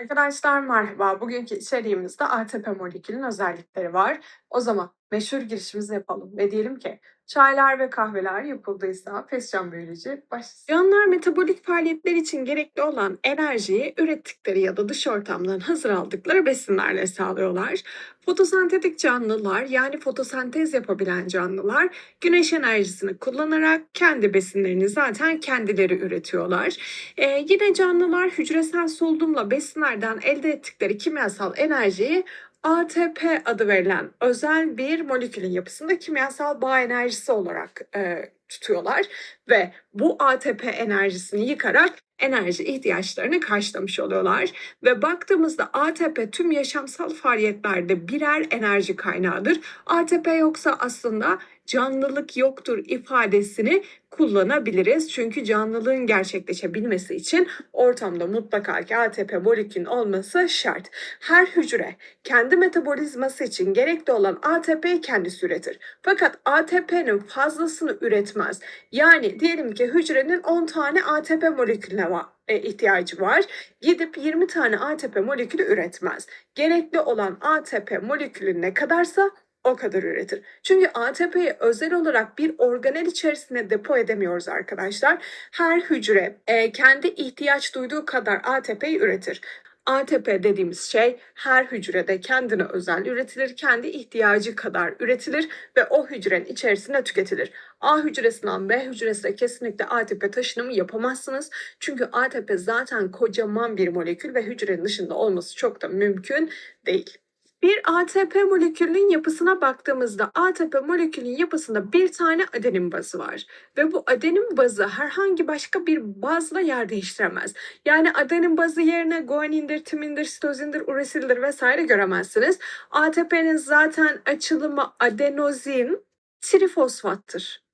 Arkadaşlar merhaba. Bugünkü içeriğimizde ATP molekülün özellikleri var. O zaman meşhur girişimizi yapalım ve diyelim ki çaylar ve kahveler yapıldıysa Pescan Biyoloji başlasın. Canlılar metabolik faaliyetler için gerekli olan enerjiyi ürettikleri ya da dış ortamdan hazır aldıkları besinlerle sağlıyorlar. Fotosentetik canlılar yani fotosentez yapabilen canlılar güneş enerjisini kullanarak kendi besinlerini zaten kendileri üretiyorlar. Ee, yine canlılar hücresel solunumla besinlerden elde ettikleri kimyasal enerjiyi ATP adı verilen özel bir molekülün yapısında kimyasal bağ enerjisi olarak e, tutuyorlar ve bu ATP enerjisini yıkarak enerji ihtiyaçlarını karşılamış oluyorlar ve baktığımızda ATP tüm yaşamsal faaliyetlerde birer enerji kaynağıdır. ATP yoksa aslında canlılık yoktur ifadesini kullanabiliriz. Çünkü canlılığın gerçekleşebilmesi için ortamda mutlaka ki ATP molekülün olması şart. Her hücre kendi metabolizması için gerekli olan ATP'yi kendisi üretir. Fakat ATP'nin fazlasını üretmez. Yani diyelim ki hücrenin 10 tane ATP molekülüne var e, ihtiyacı var. Gidip 20 tane ATP molekülü üretmez. Gerekli olan ATP molekülü ne kadarsa o kadar üretir. Çünkü ATP'yi özel olarak bir organel içerisine depo edemiyoruz arkadaşlar. Her hücre e, kendi ihtiyaç duyduğu kadar ATP'yi üretir. ATP dediğimiz şey her hücrede kendine özel üretilir, kendi ihtiyacı kadar üretilir ve o hücrenin içerisinde tüketilir. A hücresinden B hücresine kesinlikle ATP taşınımı yapamazsınız. Çünkü ATP zaten kocaman bir molekül ve hücrenin dışında olması çok da mümkün değil. Bir ATP molekülünün yapısına baktığımızda ATP molekülünün yapısında bir tane adenin bazı var. Ve bu adenin bazı herhangi başka bir bazla yer değiştiremez. Yani adenin bazı yerine guanindir, timindir, sitozindir, uresildir vesaire göremezsiniz. ATP'nin zaten açılımı adenozin trifosfattır.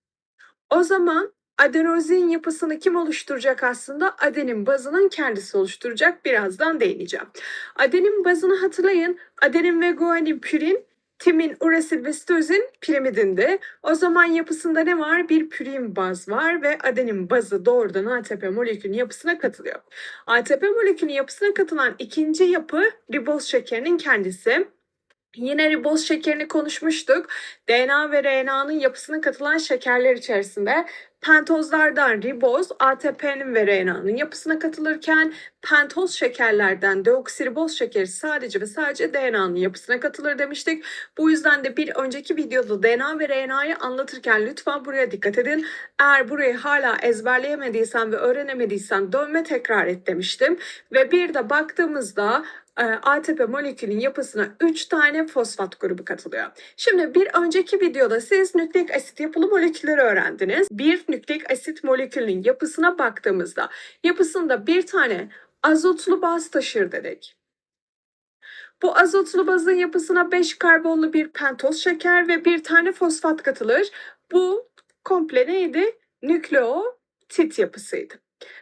O zaman adenozin yapısını kim oluşturacak aslında? Adenin bazının kendisi oluşturacak. Birazdan değineceğim. Adenin bazını hatırlayın. Adenin ve guanin pürin, timin, uresil ve sitozin pirimidindi. O zaman yapısında ne var? Bir pürin baz var ve adenin bazı doğrudan ATP molekülünün yapısına katılıyor. ATP molekülünün yapısına katılan ikinci yapı riboz şekerinin kendisi. Yine riboz şekerini konuşmuştuk. DNA ve RNA'nın yapısına katılan şekerler içerisinde pentozlardan riboz, ATP'nin ve RNA'nın yapısına katılırken pentoz şekerlerden deoksiriboz şekeri sadece ve sadece DNA'nın yapısına katılır demiştik. Bu yüzden de bir önceki videoda DNA ve RNA'yı anlatırken lütfen buraya dikkat edin. Eğer burayı hala ezberleyemediysen ve öğrenemediysen dönme tekrar et demiştim. Ve bir de baktığımızda ATP molekülün yapısına 3 tane fosfat grubu katılıyor. Şimdi bir önceki videoda siz nükleik asit yapılı molekülleri öğrendiniz. Bir nükleik asit molekülünün yapısına baktığımızda yapısında bir tane azotlu baz taşır dedik. Bu azotlu bazın yapısına 5 karbonlu bir pentoz şeker ve bir tane fosfat katılır. Bu komple neydi? Nükleotit yapısıydı.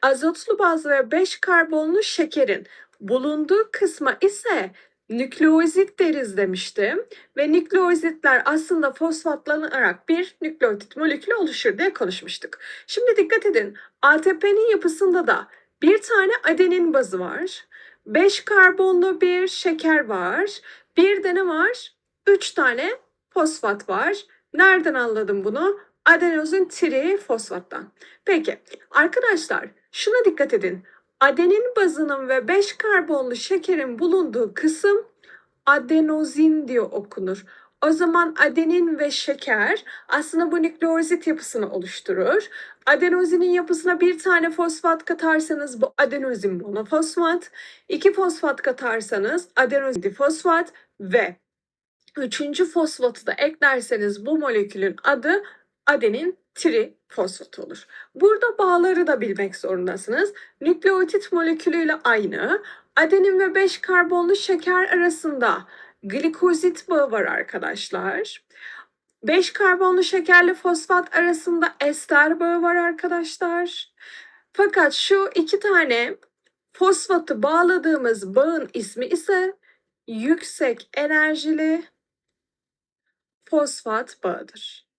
Azotlu baz ve 5 karbonlu şekerin bulunduğu kısma ise nükleozit deriz demiştim. Ve nükleozitler aslında fosfatlanarak bir nükleotit molekülü oluşur diye konuşmuştuk. Şimdi dikkat edin ATP'nin yapısında da bir tane adenin bazı var. 5 karbonlu bir şeker var. Bir de ne var? 3 tane fosfat var. Nereden anladım bunu? Adenozin trifosfattan. Peki arkadaşlar şuna dikkat edin. Adenin bazının ve 5 karbonlu şekerin bulunduğu kısım adenozin diye okunur. O zaman adenin ve şeker aslında bu nükleozit yapısını oluşturur. Adenozinin yapısına bir tane fosfat katarsanız bu adenozin monofosfat. iki fosfat katarsanız adenozin difosfat ve üçüncü fosfatı da eklerseniz bu molekülün adı adenin trifosfat olur. Burada bağları da bilmek zorundasınız. Nükleotit molekülüyle aynı. Adenin ve 5 karbonlu şeker arasında glikozit bağı var arkadaşlar. 5 karbonlu şekerli fosfat arasında ester bağı var arkadaşlar. Fakat şu iki tane fosfatı bağladığımız bağın ismi ise yüksek enerjili fosfat bağıdır.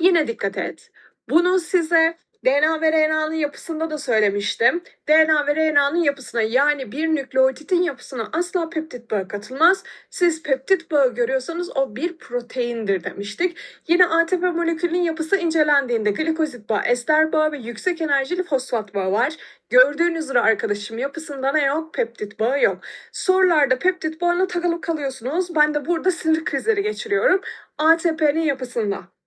Yine dikkat et. Bunu size DNA ve RNA'nın yapısında da söylemiştim. DNA ve RNA'nın yapısına yani bir nükleotitin yapısına asla peptit bağı katılmaz. Siz peptit bağı görüyorsanız o bir proteindir demiştik. Yine ATP molekülünün yapısı incelendiğinde glikozit bağı, ester bağı ve yüksek enerjili fosfat bağı var. Gördüğünüz üzere arkadaşım yapısında ne yok? Peptit bağı yok. Sorularda peptit bağına takılıp kalıyorsunuz. Ben de burada sinir krizleri geçiriyorum. ATP'nin yapısında.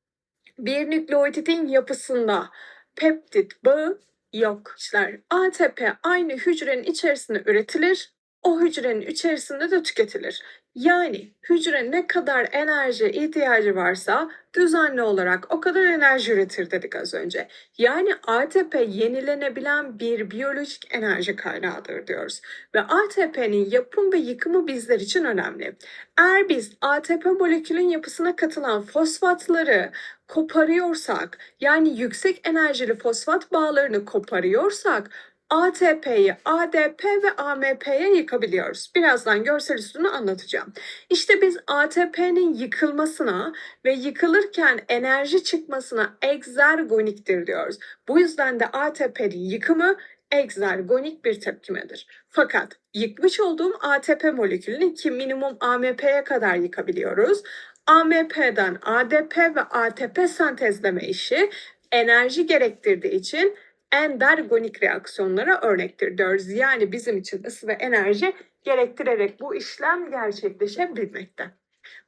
Bir nükleotidin yapısında peptit bağı yok. İşler ATP aynı hücrenin içerisinde üretilir, o hücrenin içerisinde de tüketilir. Yani hücre ne kadar enerji ihtiyacı varsa düzenli olarak o kadar enerji üretir dedik az önce. Yani ATP yenilenebilen bir biyolojik enerji kaynağıdır diyoruz. Ve ATP'nin yapım ve yıkımı bizler için önemli. Eğer biz ATP molekülün yapısına katılan fosfatları koparıyorsak yani yüksek enerjili fosfat bağlarını koparıyorsak ATP'yi ADP ve AMP'ye yıkabiliyoruz. Birazdan görsel üstünü anlatacağım. İşte biz ATP'nin yıkılmasına ve yıkılırken enerji çıkmasına egzergoniktir diyoruz. Bu yüzden de ATP'nin yıkımı egzergonik bir tepkimedir. Fakat yıkmış olduğum ATP molekülünü ki minimum AMP'ye kadar yıkabiliyoruz. AMP'den ADP ve ATP sentezleme işi enerji gerektirdiği için endergonik reaksiyonlara örnektir diyoruz. Yani bizim için ısı ve enerji gerektirerek bu işlem gerçekleşebilmekte.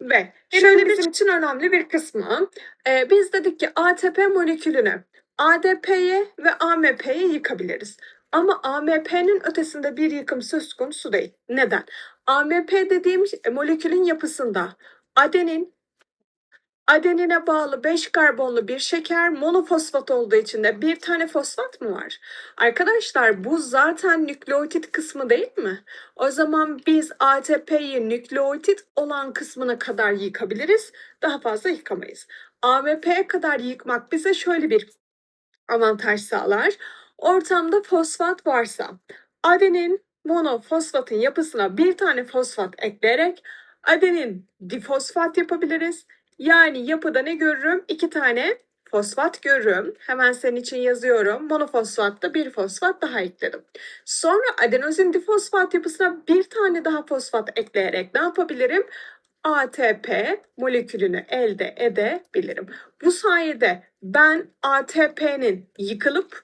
Ve şöyle bizim için önemli bir kısmı, e, biz dedik ki ATP molekülünü ADP'ye ve AMP'ye yıkabiliriz. Ama AMP'nin ötesinde bir yıkım söz konusu değil. Neden? AMP dediğim molekülün yapısında adenin Adenine bağlı 5 karbonlu bir şeker monofosfat olduğu için de bir tane fosfat mı var? Arkadaşlar bu zaten nükleotit kısmı değil mi? O zaman biz ATP'yi nükleotit olan kısmına kadar yıkabiliriz. Daha fazla yıkamayız. AMP'ye kadar yıkmak bize şöyle bir avantaj sağlar. Ortamda fosfat varsa adenin monofosfatın yapısına bir tane fosfat ekleyerek adenin difosfat yapabiliriz. Yani yapıda ne görürüm? İki tane fosfat görürüm. Hemen senin için yazıyorum. Monofosfatta bir fosfat daha ekledim. Sonra adenozin difosfat yapısına bir tane daha fosfat ekleyerek ne yapabilirim? ATP molekülünü elde edebilirim. Bu sayede ben ATP'nin yıkılıp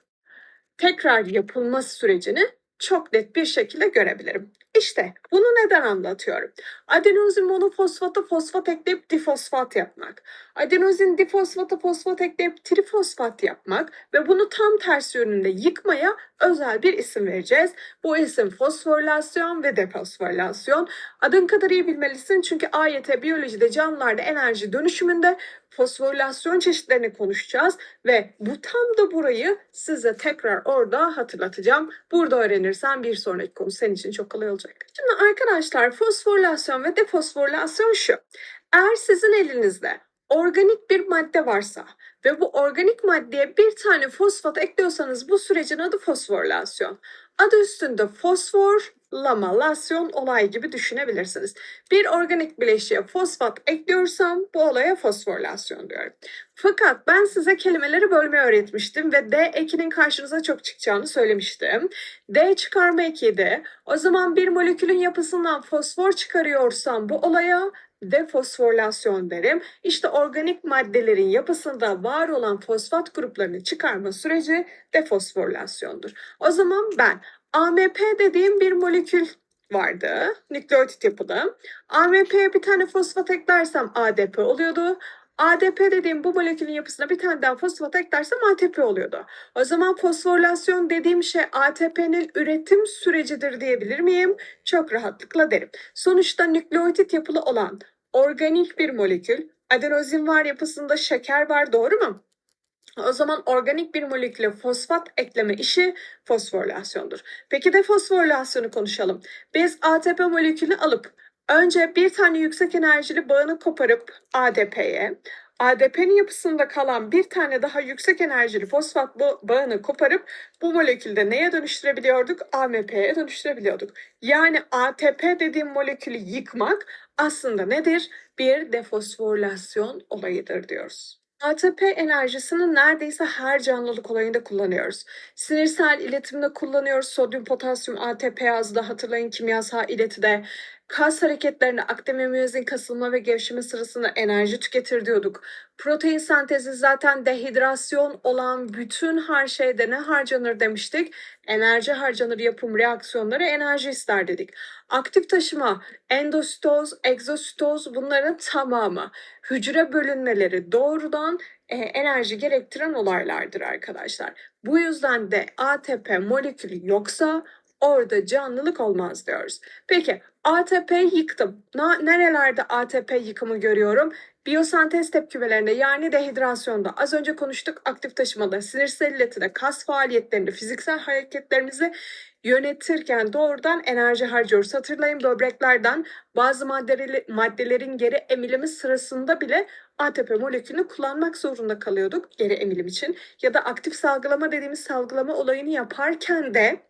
tekrar yapılma sürecini çok net bir şekilde görebilirim. İşte bunu neden anlatıyorum? Adenozin monofosfata fosfat ekleyip difosfat yapmak. Adenozin difosfata fosfat ekleyip trifosfat yapmak ve bunu tam tersi yönünde yıkmaya özel bir isim vereceğiz. Bu isim fosforilasyon ve defosforilasyon. Adın kadar iyi bilmelisin çünkü AYT biyolojide canlılarda enerji dönüşümünde fosforilasyon çeşitlerini konuşacağız ve bu tam da burayı size tekrar orada hatırlatacağım. Burada öğrenirsen bir sonraki konu senin için çok kolay olacak. Şimdi arkadaşlar fosforilasyon ve defosforilasyon şu. Eğer sizin elinizde organik bir madde varsa ve bu organik maddeye bir tane fosfat ekliyorsanız bu sürecin adı fosforilasyon. Adı üstünde fosfor, lamalasyon olay gibi düşünebilirsiniz. Bir organik bileşiğe fosfat ekliyorsam bu olaya fosforilasyon diyorum. Fakat ben size kelimeleri bölmeyi öğretmiştim ve D ekinin karşınıza çok çıkacağını söylemiştim. D çıkarma ekiydi. O zaman bir molekülün yapısından fosfor çıkarıyorsam bu olaya defosforilasyon derim. İşte organik maddelerin yapısında var olan fosfat gruplarını çıkarma süreci defosforilasyondur. O zaman ben AMP dediğim bir molekül vardı. Nükleotit yapıda. AMP'ye bir tane fosfat eklersem ADP oluyordu. ADP dediğim bu molekülün yapısına bir tane daha fosfat eklersem ATP oluyordu. O zaman fosforilasyon dediğim şey ATP'nin üretim sürecidir diyebilir miyim? Çok rahatlıkla derim. Sonuçta nükleotit yapılı olan organik bir molekül, adenozin var yapısında şeker var doğru mu? O zaman organik bir moleküle fosfat ekleme işi fosforilasyondur. Peki de fosforilasyonu konuşalım. Biz ATP molekülünü alıp önce bir tane yüksek enerjili bağını koparıp ADP'ye, ADP'nin yapısında kalan bir tane daha yüksek enerjili fosfat bağını koparıp bu molekülde neye dönüştürebiliyorduk? AMP'ye dönüştürebiliyorduk. Yani ATP dediğim molekülü yıkmak aslında nedir? Bir defosforilasyon olayıdır diyoruz. ATP enerjisini neredeyse her canlılık olayında kullanıyoruz. Sinirsel iletimde kullanıyoruz. Sodyum, potasyum, ATP yazdı. Hatırlayın kimyasal iletide. Kas hareketlerinde akdemimizin kasılma ve gevşeme sırasında enerji tüketir diyorduk. Protein sentezi zaten dehidrasyon olan bütün her şeyde ne harcanır demiştik. Enerji harcanır yapım reaksiyonları enerji ister dedik. Aktif taşıma, endositoz, egzositoz bunların tamamı hücre bölünmeleri doğrudan e, enerji gerektiren olaylardır arkadaşlar. Bu yüzden de ATP molekülü yoksa orada canlılık olmaz diyoruz. Peki ATP yıktım. Nerelerde ATP yıkımı görüyorum? Biyosentez tepkimelerinde yani dehidrasyonda az önce konuştuk aktif taşımada, sinirsel iletide, kas faaliyetlerinde, fiziksel hareketlerimizi yönetirken doğrudan enerji harcıyoruz. Hatırlayın böbreklerden bazı maddeleri, maddelerin geri emilimi sırasında bile ATP molekülünü kullanmak zorunda kalıyorduk geri emilim için. Ya da aktif salgılama dediğimiz salgılama olayını yaparken de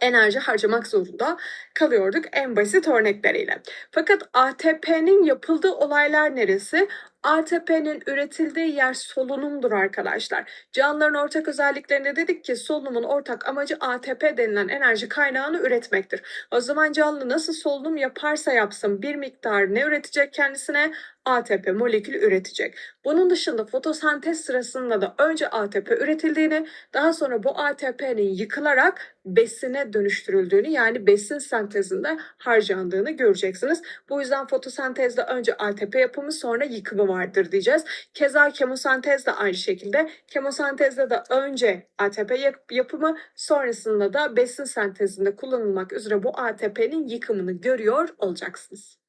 enerji harcamak zorunda kalıyorduk en basit örnekleriyle. Fakat ATP'nin yapıldığı olaylar neresi? ATP'nin üretildiği yer solunumdur arkadaşlar. Canlıların ortak özelliklerinde dedik ki solunumun ortak amacı ATP denilen enerji kaynağını üretmektir. O zaman canlı nasıl solunum yaparsa yapsın bir miktar ne üretecek kendisine? ATP molekülü üretecek. Bunun dışında fotosentez sırasında da önce ATP üretildiğini, daha sonra bu ATP'nin yıkılarak besine dönüştürüldüğünü yani besin sentezinde harcandığını göreceksiniz. Bu yüzden fotosentezde önce ATP yapımı sonra yıkımı vardır diyeceğiz. Keza kemosentez de aynı şekilde. Kemosentezde de önce ATP yapımı sonrasında da besin sentezinde kullanılmak üzere bu ATP'nin yıkımını görüyor olacaksınız.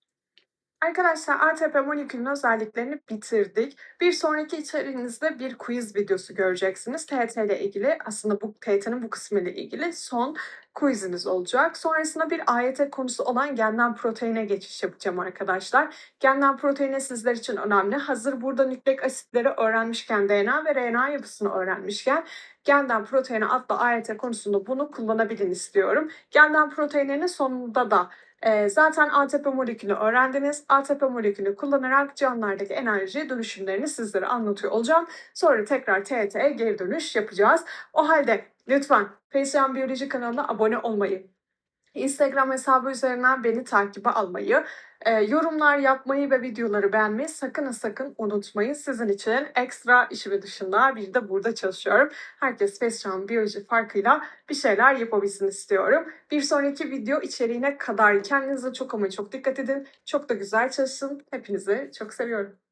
Arkadaşlar ATP molekülün özelliklerini bitirdik. Bir sonraki içeriğinizde bir quiz videosu göreceksiniz. TET ile ilgili aslında bu TET'nin bu kısmı ile ilgili son quiziniz olacak. Sonrasında bir AYT konusu olan genden proteine geçiş yapacağım arkadaşlar. Genden proteine sizler için önemli. Hazır burada nükleik asitleri öğrenmişken DNA ve RNA yapısını öğrenmişken genden proteine adlı AYT konusunda bunu kullanabilin istiyorum. Genden proteininin sonunda da e, zaten ATP molekülünü öğrendiniz. ATP molekülünü kullanarak canlılardaki enerji dönüşümlerini sizlere anlatıyor olacağım. Sonra tekrar TET'ye geri dönüş yapacağız. O halde lütfen Face Biyoloji kanalına abone olmayı, Instagram hesabı üzerinden beni takibe almayı, e, yorumlar yapmayı ve videoları beğenmeyi sakın sakın unutmayın. Sizin için ekstra işimi dışında bir de burada çalışıyorum. Herkes Fescan Biyoloji farkıyla bir şeyler yapabilsin istiyorum. Bir sonraki video içeriğine kadar kendinize çok ama çok dikkat edin. Çok da güzel çalışın. Hepinizi çok seviyorum.